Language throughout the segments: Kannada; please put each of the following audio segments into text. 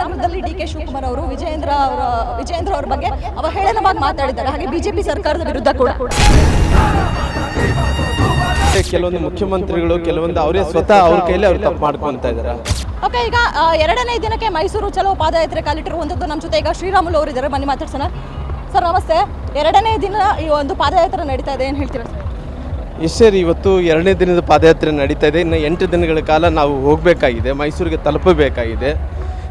ರಾಮನಗರದಲ್ಲಿ ಡಿ ಕೆ ಶಿವಕುಮಾರ್ ಅವರು ವಿಜಯೇಂದ್ರ ಅವರ ವಿಜಯೇಂದ್ರ ಅವರ ಬಗ್ಗೆ ಅವಹೇಳನವಾಗಿ ಮಾತಾಡಿದ್ದಾರೆ. ಹಾಗೆ ಬಿಜೆಪಿ ಸರ್ಕಾರದ ವಿರುದ್ಧ ಕೂಡ. ಕೆಲವೊಂದು ಮುಖ್ಯಮಂತ್ರಿಗಳು ಕೆಲವೊಂದು ಅವರೇ ಸ್ವತಃ ಅವ್ರ ಕೈಲಿ ಅವ್ರು ತಪ್ಪು ಮಾಡ್ಕೊಂತ ಇದಾರೆ ಓಕೆ ಈಗ ಎರಡನೇ ದಿನಕ್ಕೆ ಮೈಸೂರು ಚಲೋ ಪಾದಯಾತ್ರೆ ಕಾಲಿಟ್ಟಿರುವಂಥದ್ದು ನಮ್ಮ ಜೊತೆ ಈಗ ಶ್ರೀರಾಮುಲು ಅವರು ಇದ್ದಾರೆ. ಬನ್ನಿ ಮಾತಾಡ್ಸೋಣ. ಸರ್ ನಮಸ್ತೆ. ಎರಡನೇ ದಿನ ಈ ಒಂದು ಪಾದಯಾತ್ರೆ ನಡೀತಾ ಇದೆ. ಏನು ಹೇಳ್ತೀರಾ ಸರ್? ಇಷ್ಟೇ ರೀ, ಇವತ್ತು ಎರಡನೇ ದಿನದ ಪಾದಯಾತ್ರೆ ನಡೀತಾ ಇದೆ. ಇನ್ನು ಎಂಟು ದಿನಗಳ ಕಾಲ ನಾವು ಹೋಗಬೇಕಾಗಿದೆ. ಮೈಸೂರಿಗೆ ತಲುಪಬೇಕಾಗಿದೆ.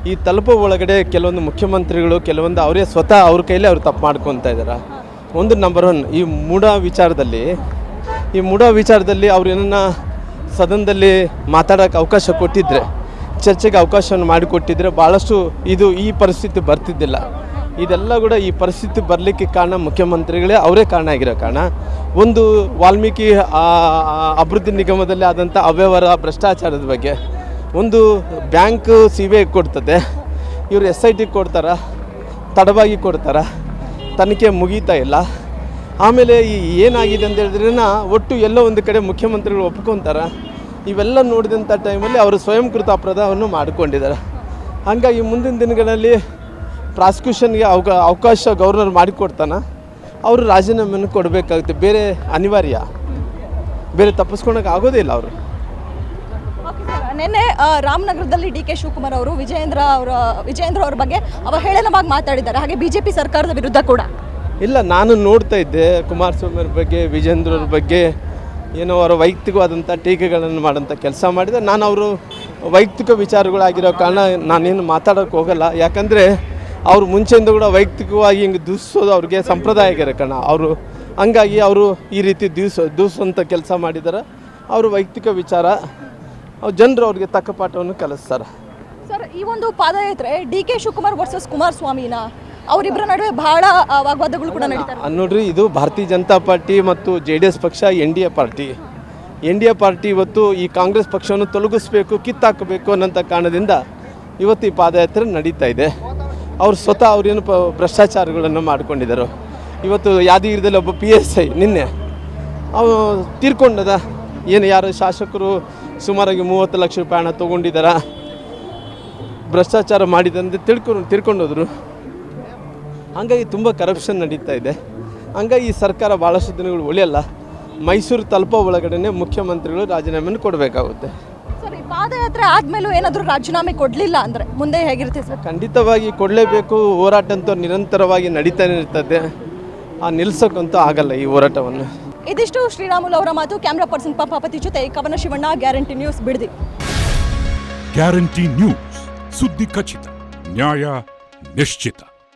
ಈ ತಲುಪೋ ಒಳಗಡೆ ಕೆಲವೊಂದು ಮುಖ್ಯಮಂತ್ರಿಗಳು, ಕೆಲವೊಂದು ಅವರೇ ಸ್ವತಃ ಅವ್ರ ಕೈಲಿ ಅವ್ರು ತಪ್ಪು ಮಾಡ್ಕೊತ ಇದ್ದಾರೆ ಒಂದು ನಂಬರ್ ಒನ್ ಈ ಮೂಢ ವಿಚಾರದಲ್ಲಿ, ಈ ಮೂಢ ವಿಚಾರದಲ್ಲಿ ಅವ್ರು ಏನನ್ನ ಸದನದಲ್ಲಿ ಮಾತಾಡೋಕ್ಕೆ ಅವಕಾಶ ಕೊಟ್ಟಿದ್ರೆ, ಚರ್ಚೆಗೆ ಅವಕಾಶವನ್ನು ಮಾಡಿಕೊಟ್ಟಿದ್ರೆ ಭಾಳಷ್ಟು ಇದು ಈ ಪರಿಸ್ಥಿತಿ ಬರ್ತಿದ್ದಿಲ್ಲ. ಇದೆಲ್ಲ ಕೂಡ ಈ ಪರಿಸ್ಥಿತಿ ಬರಲಿಕ್ಕೆ ಕಾರಣ ಮುಖ್ಯಮಂತ್ರಿಗಳೇ, ಅವರೇ ಕಾರಣ ಆಗಿರೋ ಕಾರಣ. ಒಂದು ವಾಲ್ಮೀಕಿ ಅಭಿವೃದ್ಧಿ ನಿಗಮದಲ್ಲಿ ಆದಂಥ ಅವ್ಯವಹಾರ, ಭ್ರಷ್ಟಾಚಾರದ ಬಗ್ಗೆ ಒಂದು ಬ್ಯಾಂಕ್ ಸಿ ಬಿ ಐ ಕೊಡ್ತದೆ. ಇವರು ಎಸ್ ಐ ಟಿ ಕೊಡ್ತಾರ, ತಡವಾಗಿ ಕೊಡ್ತಾರ, ತನಿಖೆ ಮುಗೀತಾ ಇಲ್ಲ. ಆಮೇಲೆ ಈ ಏನಾಗಿದೆ ಅಂತ ಹೇಳಿದ್ರೆ ಒಟ್ಟು ಎಲ್ಲೋ ಒಂದು ಕಡೆ ಮುಖ್ಯಮಂತ್ರಿಗಳು ಒಪ್ಕೊತಾರ. ಇವೆಲ್ಲ ನೋಡಿದಂಥ ಟೈಮಲ್ಲಿ ಅವರು ಸ್ವಯಂಕೃತ ಅಪರಾಧವನ್ನು ಮಾಡಿಕೊಂಡಿದ್ದಾರೆ. ಹಾಗಾಗಿ ಮುಂದಿನ ದಿನಗಳಲ್ಲಿ ಪ್ರಾಸಿಕ್ಯೂಷನ್ಗೆ ಅವಕ, ಅವಕಾಶ ಗೌರ್ನರ್ ಮಾಡಿಕೊಡ್ತಾನ. ಅವರು ರಾಜೀನಾಮೆಯನ್ನು ಕೊಡಬೇಕಾಗುತ್ತೆ. ಬೇರೆ ಅನಿವಾರ್ಯ. ಬೇರೆ ತಪ್ಪಿಸ್ಕೊಳಕ್ಕೆ ಆಗೋದೇ ಇಲ್ಲ ಅವರು. ನಿನ್ನೆ ರಾಮನಗರದಲ್ಲಿ ಡಿ ಕೆ ಶಿವಕುಮಾರ್ ಅವರು, ವಿಜಯೇಂದ್ರ ಅವರ, ವಿಜಯೇಂದ್ರ ಅವ್ರ ಬಗ್ಗೆ ಅವಹೇಳನವಾಗಿ ಮಾತಾಡಿದ್ದಾರೆ. ಹಾಗೆ ಬಿಜೆಪಿ ಸರ್ಕಾರದ ವಿರುದ್ಧ ಕೂಡ. ಇಲ್ಲ, ನಾನು ನೋಡ್ತಾ ಇದ್ದೆ ಕುಮಾರಸ್ವಾಮಿ ಅವ್ರ ಬಗ್ಗೆ ವಿಜೇಂದ್ರ ಅವ್ರ ಬಗ್ಗೆ. ಏನೋ ಅವರ ವೈಯಕ್ತಿಕವಾದಂಥ ಟೀಕೆಗಳನ್ನು ಮಾಡೋಂಥ ಕೆಲಸ ಮಾಡಿದೆ. ನಾನು ಅವರು ವೈಯಕ್ತಿಕ ವಿಚಾರಗಳಾಗಿರೋ ಕಾರಣ ನಾನೇನು ಮಾತಾಡೋಕ್ಕೆ ಹೋಗಲ್ಲ. ಯಾಕಂದರೆ ಅವರು ಮುಂಚೆಯಿಂದ ಕೂಡ ವೈಯಕ್ತಿಕವಾಗಿ ಹಿಂಗೆ ದೂಸೋದು ಅವ್ರಿಗೆ ಸಂಪ್ರದಾಯ ಆಗಿರೋ ಕಾರಣ ಅವರು ಹಂಗಾಗಿ ಅವರು ಈ ರೀತಿ ದೂಸ, ದೂಸುವಂಥ ಕೆಲಸ ಮಾಡಿದ್ದಾರೆ. ಅವರು ವೈಯಕ್ತಿಕ ವಿಚಾರ ಜನರು ಅವ್ರಿಗೆ ತಕ್ಕ ಪಾಠವನ್ನು ಕಲಿಸ್ತಾರೆ. ಸರ್ ಈ ಒಂದು ಪಾದಯಾತ್ರೆ ಡಿ ಕೆ ಶಿವಕುಮಾರ್ ವರ್ಸಸ್ ಕುಮಾರಸ್ವಾಮಿನ ಅವರಿಬ್ಬರ ನಡುವೆ ಬಹಳ ವಾಗ್ವಾದಗಳು ಕೂಡ ನಡೀತಾರೆ. ನೋಡ್ರಿ ಇದು ಭಾರತೀಯ ಜನತಾ ಪಾರ್ಟಿ ಮತ್ತು ಜೆ ಡಿ ಎಸ್ ಪಕ್ಷ N D A party. N D A party ಇವತ್ತು ಈ ಕಾಂಗ್ರೆಸ್ ಪಕ್ಷವನ್ನು ತೊಲಗಿಸ್ಬೇಕು ಕಿತ್ತಾಕಬೇಕು ಅನ್ನೋಂಥ ಕಾರಣದಿಂದ ಇವತ್ತು ಈ ಪಾದಯಾತ್ರೆ ನಡೀತಾ ಇದೆ. ಅವ್ರು ಸ್ವತಃ ಅವ್ರೇನು ಪ ಭ್ರಷ್ಟಾಚಾರಗಳನ್ನು ಮಾಡ್ಕೊಂಡಿದ್ದರು. ಇವತ್ತು ಯಾದಗಿರಿದಲ್ಲಿ ಒಬ್ಬ ಪಿ ಎಸ್ ಐ ನಿನ್ನೆ ಅವ ತೀರ್ಕೊಂಡದ ಏನು ಯಾರು ಶಾಸಕರು ಸುಮಾರಾಗಿ ಮೂವತ್ತು ಲಕ್ಷ ರೂಪಾಯಿ ಹಣ ತೊಗೊಂಡಿದ್ದಾರ? ಭ್ರಷ್ಟಾಚಾರ ಮಾಡಿದಂತೆ ತಿಳ್ಕೊ ತಿಳ್ಕೊಂಡೋದ್ರು. ಹಂಗಾಗಿ ತುಂಬ ಕರಪ್ಷನ್ ನಡೀತಾ ಇದೆ. ಹಂಗಾಗಿ ಈ ಸರ್ಕಾರ ಭಾಳಷ್ಟು ದಿನಗಳು ಉಳಿಯಲ್ಲ. ಮೈಸೂರು ತಲುಪೋ ಒಳಗಡೆ ಮುಖ್ಯಮಂತ್ರಿಗಳು ರಾಜೀನಾಮೆಯನ್ನು ಕೊಡಬೇಕಾಗುತ್ತೆ. ಪಾದಯಾತ್ರೆ ಆದ್ಮೇಲೂ ಏನಾದರೂ ರಾಜೀನಾಮೆ ಕೊಡಲಿಲ್ಲ ಅಂದರೆ ಮುಂದೆ ಹೇಗಿರುತ್ತೆ ಸರ್? ಖಂಡಿತವಾಗಿ ಕೊಡಲೇಬೇಕು. ಹೋರಾಟ ಅಂತೂ ನಿರಂತರವಾಗಿ ನಡೀತಾನೆ ಇರ್ತದೆ. ಆ ನಿಲ್ಸೋಕ್ಕಂತೂ ಆಗಲ್ಲ ಈ ಹೋರಾಟವನ್ನು. ಇದಿಷ್ಟು ಶ್ರೀರಾಮುಲು ಅವರ ಮಾತು. ಕ್ಯಾಮ್ರಾ ಪರ್ಸನ್ ಪಂಪಾಪತಿ ಜೊತೆ Kavana Shivanna guarantee news Bidadi. Guarantee news ಸುದ್ದಿ ಖಚಿತ, ನ್ಯಾಯ ನಿಶ್ಚಿತ.